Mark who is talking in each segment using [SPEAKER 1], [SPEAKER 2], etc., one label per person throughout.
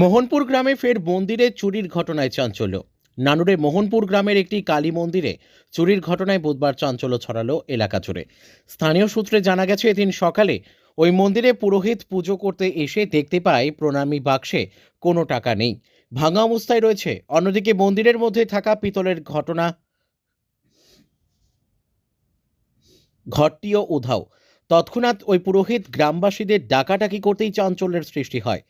[SPEAKER 1] মোহনপুর গ্রামে ফের মন্দিরে চুরির ঘটনায় চাঞ্চল্য। নানুরে মোহনপুর গ্রামের একটি কালী মন্দিরে চুরির ঘটনায় বুধবার চাঞ্চল্য ছড়ালো এলাকা জুড়ে। স্থানীয় সূত্রে জানা গেছে, এদিন সকালে ওই মন্দিরে পুরোহিত পুজো করতে এসে দেখতে পায়, প্রণামী বাক্সে কোনো টাকা নেই। ভাঙা অবস্থায় রয়েছে, অন্যদিকে মন্দিরের মধ্যে থাকা পিতলের ঘটনা ঘরটিও উধাও। তৎক্ষণাৎ ওই পুরোহিত গ্রামবাসীদের ডাকাডাকি করতেই চাঞ্চল্যের সৃষ্টি হয়।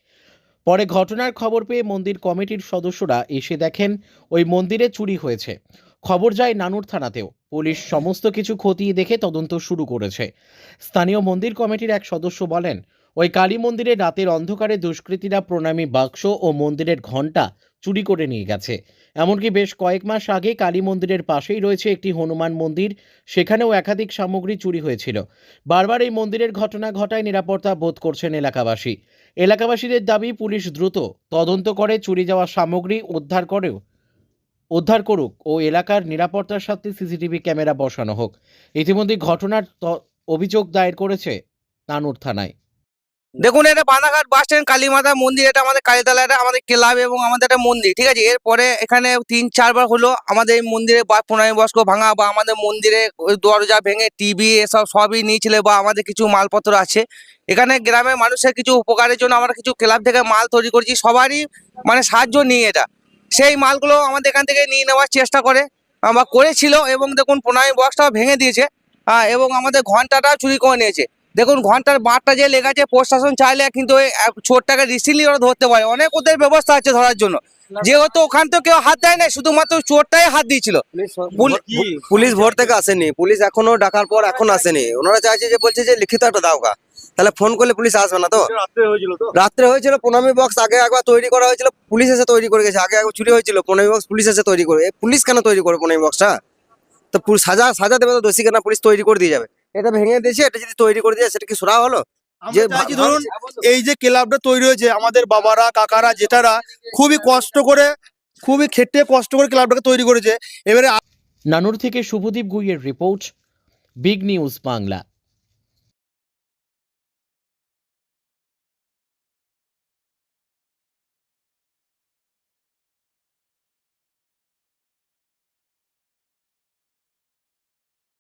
[SPEAKER 1] পরে ঘটনার খবর পেয়ে মন্দির কমিটির সদস্যরা এসে দেখেন ওই মন্দিরে চুরি হয়েছে। খবর যায় নানুর থানাতেও। পুলিশ সমস্ত কিছু খতিয়ে দেখে তদন্ত শুরু করেছে। স্থানীয় মন্দির কমিটির এক সদস্য বলেন, ওই কালী মন্দিরে রাতের অন্ধকারে দুষ্কৃতীরা প্রণামী বাক্স ও মন্দিরের ঘণ্টা চুরি করে নিয়ে গেছে। এমনকি বেশ কয়েক মাস আগে কালী মন্দিরের পাশেই রয়েছে একটি হনুমান মন্দির, সেখানেও একাধিক সামগ্রী চুরি হয়েছিল। বারবার এই মন্দিরের ঘটনা ঘটায় নিরাপত্তা বোধ করছেন এলাকাবাসী। এলাকাবাসীদের দাবি, পুলিশ দ্রুত তদন্ত করে চুরি যাওয়া সামগ্রী উদ্ধার করেও, উদ্ধার করুক ও এলাকার নিরাপত্তার সাথে সিসিটিভি ক্যামেরা বসানো হোক। ইতিমধ্যে ঘটনার অভিযোগ দায়ের করেছে তানুর থানায়।
[SPEAKER 2] দেখুন, এটা বাঁধাঘাট বাস স্ট্যান্ড কালীমাতা মন্দির, এটা আমাদের কালীতলা এটা আমাদের ক্লাব এবং আমাদের একটা মন্দির, ঠিক আছে? এরপরে এখানে তিন, চারবার হলো আমাদের এই মন্দিরে বা প্রণামী বস্ক ভাঙা বা আমাদের মন্দিরে দরজা ভেঙে টিভি এসব সবই নিয়েছিল বা আমাদের কিছু মালপত্র আছে। এখানে গ্রামের মানুষের কিছু উপকারের জন্য আমরা কিছু ক্লাব থেকে মাল তৈরি করেছি, সবারই মানে সাহায্য নিই এটা। সেই মালগুলো আমাদের এখান থেকে নিয়ে নেওয়ার চেষ্টা করে, আমরা করেছিল এবং দেখুন প্রণামী বক্সটাও ভেঙে দিয়েছে হ্যাঁ এবং আমাদের ঘন্টাটাও চুরি করে নিয়েছে। দেখুন ঘণ্টার বারটা যে লেগেছে প্রশাসন চাইলে কিন্তু ছোটটাকে রিসিলি ওরা ধরতে পারে। অনেক ওদের ব্যবস্থা আছে ধরার জন্য। যেহেতু ওখান তো কেউ হাত দেয় না শুধুমাত্র চোরটাই হাত দিয়েছিল।
[SPEAKER 3] পুলিশ ভোর থেকে আসেনি। পুলিশ এখনও ডাকার পর এখন আসেনি। ওনারা চাইছে যে বলছে যে লিখিত একটা দাও গা তাহলে ফোন করলে পুলিশ আসবে না তো? রাত্রে হয়েছিল প্রণামী বক্স আগে একবার তৈরি করা হয়েছিল পুলিশ এসে তৈরি করে গেছে। আগে একবার চুরি হয়েছিল প্রণামী বক্স পুলিশ এসে তৈরি করে পুলিশ কেন তৈরি করে প্রণামী বক্সটা? তো সাজা সাজা দেবে তো দোষী কেন? পুলিশ তৈরি করে দিয়ে যাবে। এটা ভেঙে দিয়েছে এটা যদি তৈরি করে দিয়ে সেটা কি সরা হলো? যে
[SPEAKER 4] ধরুন এই যে ক্লাবটা তৈরি হয়েছে আমাদের বাবারা কাকারা জেঠারা খুবই কষ্ট করে খুবই খেটে কষ্ট করে ক্লাবটাকে তৈরি করেছে। এবারে
[SPEAKER 1] নানুর থেকে শুভদীপ গুইয়ের রিপোর্ট বিগ নিউজ বাংলা।